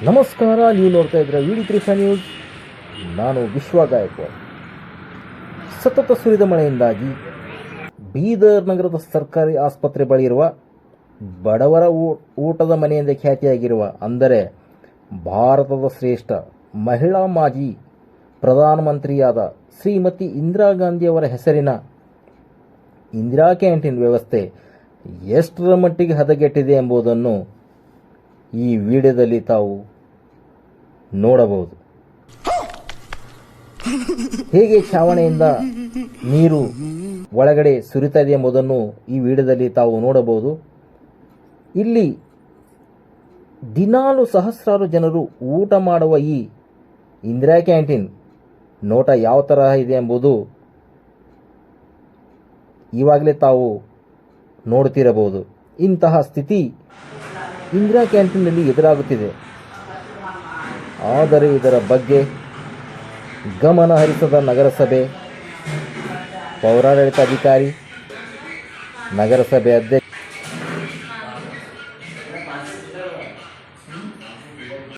ನಮಸ್ಕಾರ, ನೀವು ನೋಡ್ತಾ ಇದ್ದೀರ ವಿ ಡಿ ನ್ಯೂಸ್. ನಾನು ವಿಶ್ವ ಗಾಯಕ್ವಾಡ್. ಸತತ ಸುರಿದ ಮಳೆಯಿಂದಾಗಿ ಬೀದರ್ ನಗರದ ಸರ್ಕಾರಿ ಆಸ್ಪತ್ರೆ ಬಳಿ ಇರುವ ಬಡವರ ಊಟದ ಮನೆಯಿಂದ ಖ್ಯಾತಿಯಾಗಿರುವ ಅಂದರೆ ಭಾರತದ ಶ್ರೇಷ್ಠ ಮಹಿಳಾ ಮಾಜಿ ಪ್ರಧಾನಮಂತ್ರಿಯಾದ ಶ್ರೀಮತಿ ಇಂದಿರಾ ಗಾಂಧಿಯವರ ಹೆಸರಿನ ಇಂದಿರಾ ಕ್ಯಾಂಟೀನ್ ವ್ಯವಸ್ಥೆ ಎಷ್ಟರ ಮಟ್ಟಿಗೆ ಹದಗೆಟ್ಟಿದೆ ಎಂಬುದನ್ನು ಈ ವಿಡಿಯೋದಲ್ಲಿ ತಾವು ನೋಡಬಹುದು. ಹೇಗೆ ಛಾವಣಿಯಿಂದ ನೀರು ಒಳಗಡೆ ಸುರಿತಾ ಇದೆ ಎಂಬುದನ್ನು ಈ ವಿಡಿಯೋದಲ್ಲಿ ತಾವು ನೋಡಬಹುದು. ಇಲ್ಲಿ ದಿನಾಲು ಸಹಸ್ರಾರು ಜನರು ಊಟ ಮಾಡುವ ಈ ಇಂದಿರಾ ಕ್ಯಾಂಟೀನ್ ನೋಟ ಯಾವ ತರಹ ಇದೆ ಎಂಬುದು ಇವಾಗಲೇ ತಾವು ನೋಡ್ತಿರಬಹುದು. ಇಂತಹ ಸ್ಥಿತಿ ಇಂದಿರಾ ಕ್ಯಾಂಟೀನ್ನಲ್ಲಿ ಎದುರಾಗುತ್ತಿದೆ. ಆದರೆ ಇದರ ಬಗ್ಗೆ ಗಮನ ಹರಿಸದ ನಗರಸಭೆ ಪೌರಾಡಳಿತ ಅಧಿಕಾರಿ ನಗರಸಭೆ ಅಧ್ಯಕ್ಷ